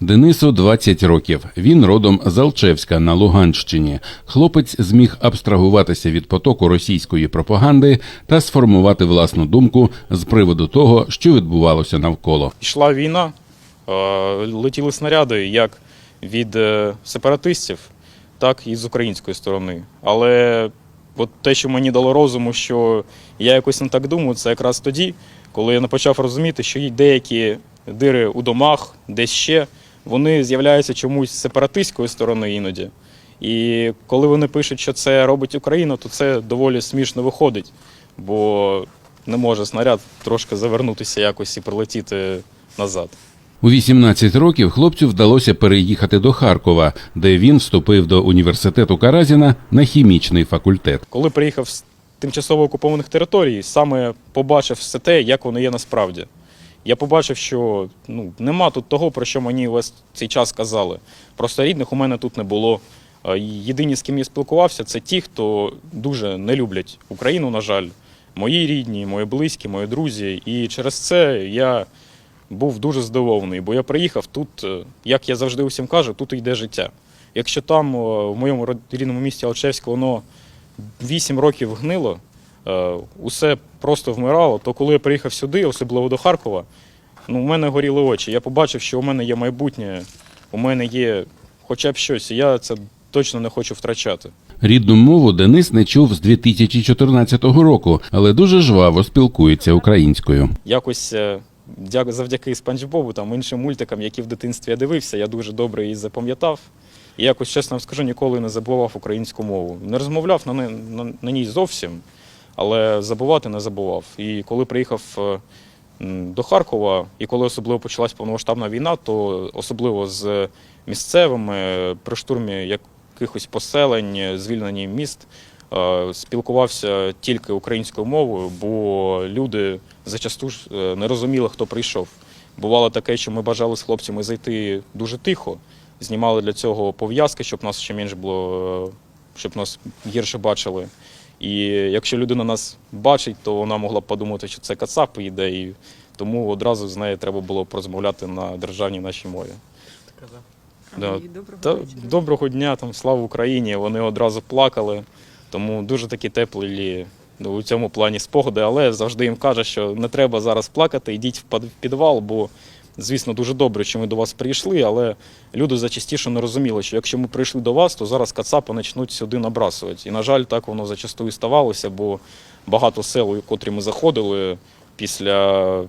Денису 20 років. Він родом з Алчевська на Луганщині. Хлопець зміг абстрагуватися від потоку російської пропаганди та сформувати власну думку з приводу того, що відбувалося навколо. Йшла війна, е, летіли снаряди як від е, сепаратистів, так і з української сторони. Але от те, що мені дало розуму, що я якось не так думаю, це якраз тоді, коли я почав розуміти, що є деякі дири у домах, десь ще, вони з'являються чомусь з сепаратистської сторони іноді. І коли вони пишуть, що це робить Україна, то це доволі смішно виходить, бо не може снаряд трошки завернутися якось і прилетіти назад. У 18 років хлопцю вдалося переїхати до Харкова, де він вступив до університету Каразіна на хімічний факультет. Коли приїхав з тимчасово окупованих територій, саме побачив все те, як воно є насправді. Я побачив, що ну, нема тут того, про що мені весь цей час казали. Просто рідних у мене тут не було. Е, Єдині, з ким я спілкувався, це ті, хто дуже не люблять Україну, на жаль, мої рідні, мої близькі, мої друзі. І через це я був дуже здивований, бо я приїхав тут, е, як я завжди усім кажу, тут йде життя. Якщо там, е, в моєму рідному місті Алчевську, воно 8 років гнило, е, усе просто вмирало, то коли я приїхав сюди, особливо до Харкова, ну, у мене горіли очі. Я побачив, що у мене є майбутнє, у мене є хоча б щось, і я це точно не хочу втрачати. Рідну мову Денис не чув з 2014 року, але дуже жваво спілкується українською. Якось завдяки Спанч Бобу, там іншим мультикам, які в дитинстві я дивився, я дуже добре її запам'ятав. І якось, чесно вам скажу, ніколи не забував українську мову. Не розмовляв на, на, на ній зовсім, але забувати не забував. І коли приїхав е, до Харкова, і коли особливо почалась повномасштабна війна, то особливо з місцевими при штурмі якихось поселень, е, звільненні міст, спілкувався тільки українською мовою, бо люди зачасту ж е, не розуміли, хто прийшов. Бувало таке, що ми бажали з хлопцями зайти дуже тихо, знімали для цього пов'язки, щоб нас ще менше було, е, щоб нас гірше бачили. І якщо людина нас бачить, то вона могла б подумати, що це кацап йде, і тому одразу з нею треба було порозмовляти на державній нашій мові. Да. Доброго Та, доброго дня, там слава Україні. Вони одразу плакали, тому дуже такі теплі ну, у цьому плані спогади, але завжди їм каже, що не треба зараз плакати, йдіть в підвал, бо, звісно, дуже добре, що ми до вас прийшли, але люди зачастіше не розуміли, що якщо ми прийшли до вас, то зараз кацапи почнуть сюди набрасувати. І, на жаль, так воно зачасту і ставалося, бо багато сел, у котрі ми заходили, після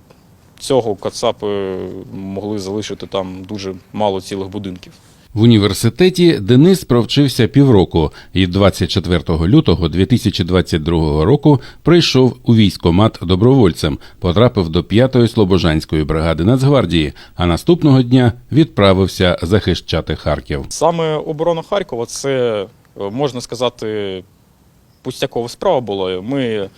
цього кацапи могли залишити там дуже мало цілих будинків. В університеті Денис провчився півроку і 24 лютого 2022 року прийшов у військомат добровольцем, потрапив до 5-ї Слобожанської бригади Нацгвардії, а наступного дня відправився захищати Харків. Саме оборона Харкова це, е, можна сказати, пустякова справа була. Ми е,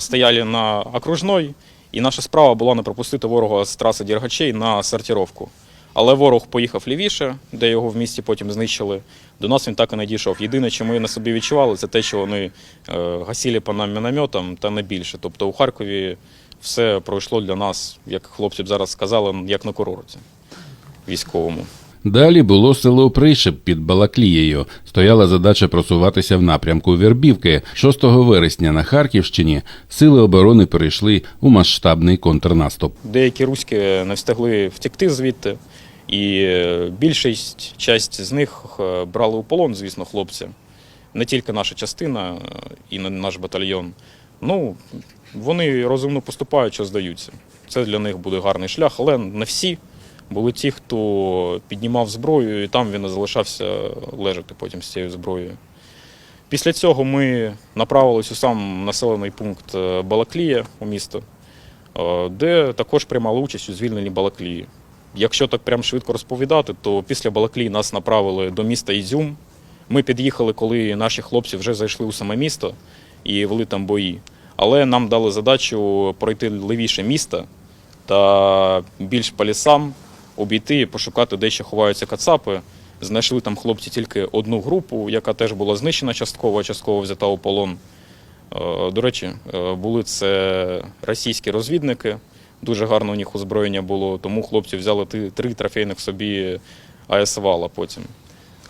стояли на окружной, і наша справа була не пропустити ворога з траси Дергачей на сортировку. Але ворог поїхав лівіше, де його в місті потім знищили. До нас він так і не дійшов. Єдине, що ми на собі відчували, це те, що вони е, гасили по нам мінометам та не більше. Тобто у Харкові все пройшло для нас, як хлопці б зараз сказали, як на курорті військовому. Далі було село Пришеп під Балаклією. Стояла задача просуватися в напрямку Вербівки. 6 вересня на Харківщині сили оборони перейшли у масштабний контрнаступ. Деякі руські не встигли втекти звідти, і е, більшість часть з них е, брали у полон, звісно, хлопці. Не тільки наша частина е, і наш батальйон. Ну, вони розумно поступають, що здаються. Це для них буде гарний шлях, але не всі. Були ті, хто піднімав зброю, і там він залишався лежати потім з цією зброєю. Після цього ми направились у сам населений пункт е, Балаклія у місто, е, де також приймали участь у звільненні Балаклії. Якщо так прям швидко розповідати, то після Балаклії нас направили до міста Ізюм. Ми під'їхали, коли наші хлопці вже зайшли у саме місто і вели там бої. Але нам дали задачу пройти левіше міста та більш по лісам обійти і пошукати, де ще ховаються кацапи. Знайшли там хлопці тільки одну групу, яка теж була знищена частково, частково взята у полон. Е, До речі, е, були це російські розвідники. Дуже гарно у них озброєння було, тому хлопці взяли три трофейних собі АС-вала потім.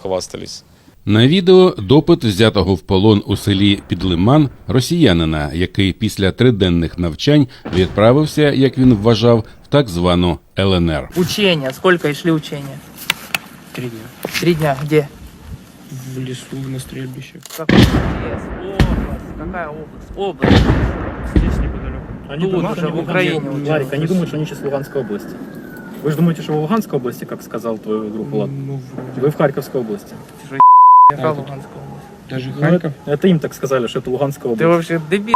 Хвастались. На відео допит взятого в полон у селі Підлиман росіянина, який після триденних навчань відправився, як він вважав, в так звану ЛНР. Учения. Сколько шли учения? Три дня. Три дня. Где? В лесу, на стрельбище. Какой лес? Область. Какая область? Область. Здесь неподалеку. Они Тут думают, уже, что они- в Украине они- учатся. Ларик, они думают, что они сейчас в Луганской области. Вы же думаете, что вы в Луганской области, как сказал твой друг Влад? Ну, вроде. Вы в Харьковской области. Какая А, тут- Луганская область? Даже Ну, Харьков. это, это им так сказали, что это Луганская Ты область. вообще дебил.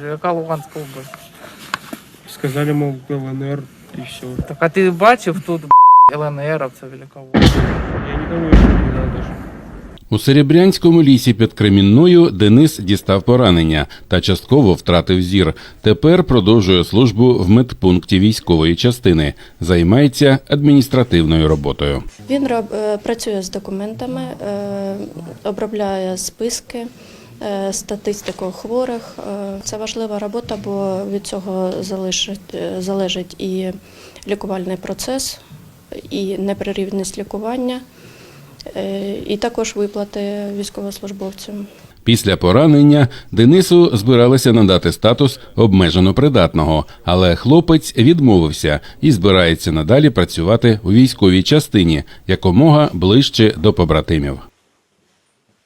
Какая Луганская область? Сказали, мол, ЛНР и все. Так а ти бачив тут ЛНРовців или кого? Я никого еще не видал даже. У Серебрянському лісі під Кремінною Денис дістав поранення та частково втратив зір. Тепер продовжує службу в медпункті військової частини. Займається адміністративною роботою. Він роб, е, працює з документами, е, обробляє списки, е, статистику хворих. Це важлива робота, бо від цього залежить, залежить і лікувальний процес, і неприрівність лікування, і також виплати військовослужбовцям. Після поранення Денису збиралися надати статус обмежено придатного, але хлопець відмовився і збирається надалі працювати у військовій частині якомога ближче до побратимів.